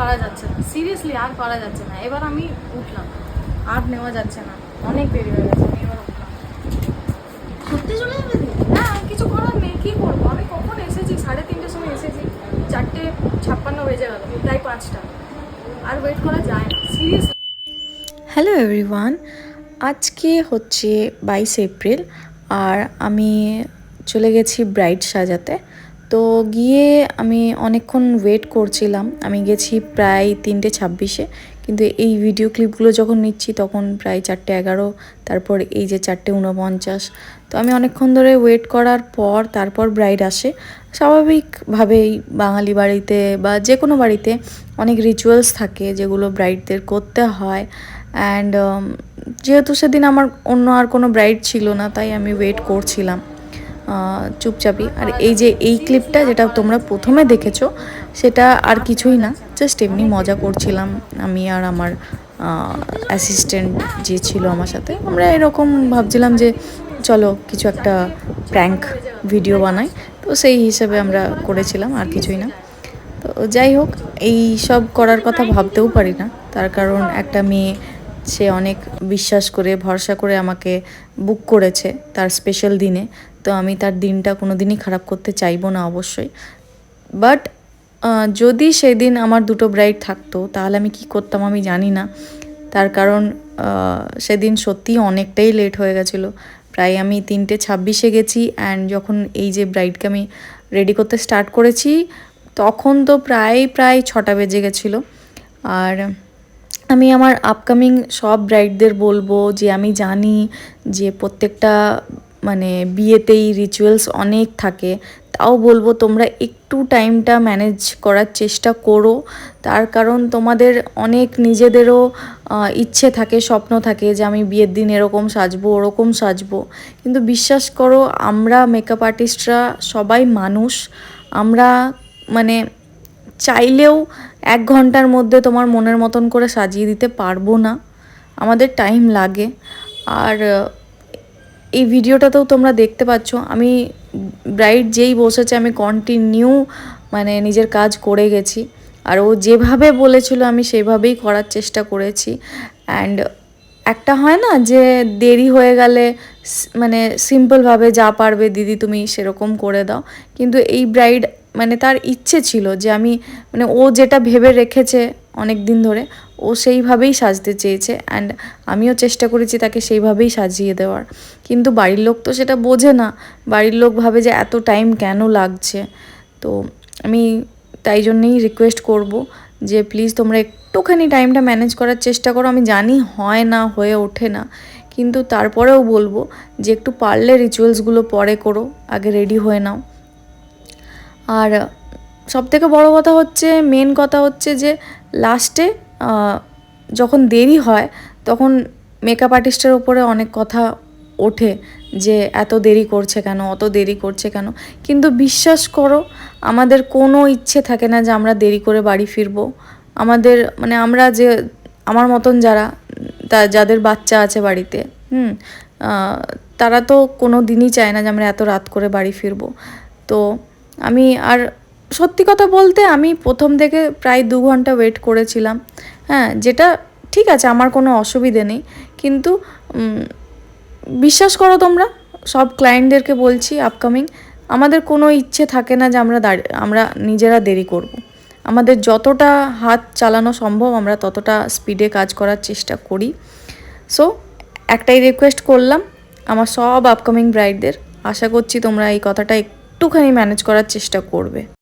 পারা যাচ্ছে না। সিরিয়াসলি আর পারা যাচ্ছে না। এবার আমি উঠলাম। আর নেওয়া যাচ্ছে না। অনেক দেরি হয়ে গেছে, আমি এবার উঠলাম। সত্যি চলে যাবে? না কিছু করার নেই। কী করব? আমি কখন এসেছি? সাড়ে তিনটের সময় এসেছি। চারটে ছাপ্পান্ন বেজে গেল, প্রায় পাঁচটা। আর ওয়েট করা যায় না। সিরিয়াসলি হ্যালো এভরিওয়ান আজকে হচ্ছে বাইশ এপ্রিল, আর আমি চলে গেছি ব্রাইড সাজাতে। তো গিয়ে আমি অনেকক্ষণ ওয়েট করছিলাম। আমি গেছি প্রায় তিনটে ছাব্বিশে। কিন্তু এই ভিডিও ক্লিপগুলো যখন নিচ্ছি তখন প্রায় চারটে এগারো, তারপর এই যে চারটে উনপঞ্চাশ তো আমি অনেকক্ষণ ধরে ওয়েট করার পর তারপর ব্রাইড আসে। স্বাভাবিকভাবেই বাঙালি বাড়িতে বা যে কোনো বাড়িতে অনেক রিচুয়ালস থাকে যেগুলো ব্রাইডদের করতে হয়। অ্যান্ড যেহেতু সেদিন আমার অন্য আর কোনো ব্রাইড ছিল না, তাই আমি ওয়েট করছিলাম। চুপচাপই। আর এই যে এই ক্লিপটা যেটা তোমরা প্রথমে দেখেছ, সেটা আর কিছুই না জাস্ট এমনি মজা করছিলাম আমি আর আমার অ্যাসিস্ট্যান্ট যে ছিল আমার সাথে। আমরা এরকম ভাবছিলাম যে চলো কিছু একটা প্র্যাঙ্ক ভিডিও বানাই। তো সেই হিসাবে আমরা করেছিলাম, আর কিছুই না। তো যাই হোক, এই সব করার কথা ভাবতেও পারি না। তার কারণ একটা মেয়ে, সে অনেক বিশ্বাস করে, ভরসা করে আমাকে বুক করেছে তার স্পেশাল দিনে। তো আমি তার দিনটা কোনো দিনই খারাপ করতে চাইব না অবশ্যই। বাট যদি সেদিন আমার দুটো ব্রাইড থাকতো, তাহলে আমি কি করতাম আমি জানি না। তার কারণ সেদিন সত্যিই অনেকটাই লেট হয়ে গেছিল। প্রায় আমি তিনটে ছাব্বিশে গেছি অ্যান্ড যখন এই যে ব্রাইডকে আমি রেডি করতে স্টার্ট করেছি, তখন তো প্রায় প্রায় ছটা বেজে গেছিল। আর আমি আমার আপকামিং সব ব্রাইডদের বলব যে আমি জানি যে প্রত্যেকটা মানে বিয়েতেই রিচুয়ালস অনেক থাকে, তাও বলব তোমরা একটু টাইমটা ম্যানেজ করার চেষ্টা করো। তার কারণ তোমাদের অনেক নিজেদেরও ইচ্ছে থাকে, স্বপ্ন থাকে যে আমি বিয়ের দিন এরকম সাজবো, ওরকম সাজবো। কিন্তু বিশ্বাস করো, আমরা মেকআপ আর্টিস্টরা সবাই মানুষ। আমরা মানে চাইলেও এক ঘণ্টার মধ্যে তোমার মনের মতন করে সাজিয়ে দিতে পারব না। আমাদের টাইম লাগে। আর এই ভিডিওটাতেও তোমরা দেখতে পাচ্ছ, আমি ব্রাইড যেই বসেছে আমি কন্টিনিউ মানে নিজের কাজ করে গেছি। আর ও যেভাবে বলেছিল আমি সেভাবেই করার চেষ্টা করেছি। অ্যান্ড একটা হয় না যে দেরি হয়ে গেলে মানে সিম্পলভাবে যা পারবে দিদি তুমি সেরকম করে দাও। কিন্তু এই ব্রাইড মানে তার ইচ্ছে ছিল যে আমি মানে ও যেটা ভেবে রেখেছে অনেক দিন ধরে, ও সেইভাবেই সাজতে চেয়েছে অ্যান্ড আমিও চেষ্টা করেছি তাকে সেইভাবেই সাজিয়ে দেওয়ার। কিন্তু বাড়ির লোক তো সেটা বোঝে না। বাড়ির লোক ভাবে যে এত টাইম কেন লাগছে। তো আমি তাই জন্যেই রিকোয়েস্ট করব যে প্লিজ তোমরা একটুখানি টাইমটা ম্যানেজ করার চেষ্টা করো। আমি জানি হয় না, হয়ে ওঠে না। কিন্তু তারপরেও বলব যে একটু পারলে রিচুয়ালসগুলো পরে করো। আগে রেডি হয়ে নাও। আর সব থেকে বড় কথা হচ্ছে মেন কথা হচ্ছে যে লাস্টে যখন দেরি হয়, তখন মেকআপ আর্টিস্টের ওপরে অনেক কথা ওঠে যে এত দেরি করছে কেন, অত দেরি করছে কেন। কিন্তু বিশ্বাস করো, আমাদের কোনো ইচ্ছে থাকে না যে আমরা দেরি করে বাড়ি ফিরবো। আমাদের মানে আমরা যে, আমার মতন যারা, তা যাদের বাচ্চা আছে বাড়িতে, হুম তারা তো কোনো দিনই চায় না যে আমরা এত রাত করে বাড়ি ফিরবো। তো আমি, আর সত্যি কথা বলতে আমি প্রথম থেকে প্রায় দু ঘণ্টা ওয়েট করেছিলাম। হ্যাঁ যেটা ঠিক আছে, আমার কোনো অসুবিধে নেই। কিন্তু বিশ্বাস করো তোমরা, সব ক্লায়েন্টদেরকে বলছি আপকামিং আমাদের কোনো ইচ্ছে থাকে না যে আমরা আমরা নিজেরা দেরি করব। আমাদের যতটা হাত চালানো সম্ভব, আমরা ততটা স্পিডে কাজ করার চেষ্টা করি। সো একটাই রিকোয়েস্ট করলাম, আমার সব আপকামিং ব্রাইডদের আশা করছি তোমরা এই কথাটা একটুখানি ম্যানেজ করার চেষ্টা করবে।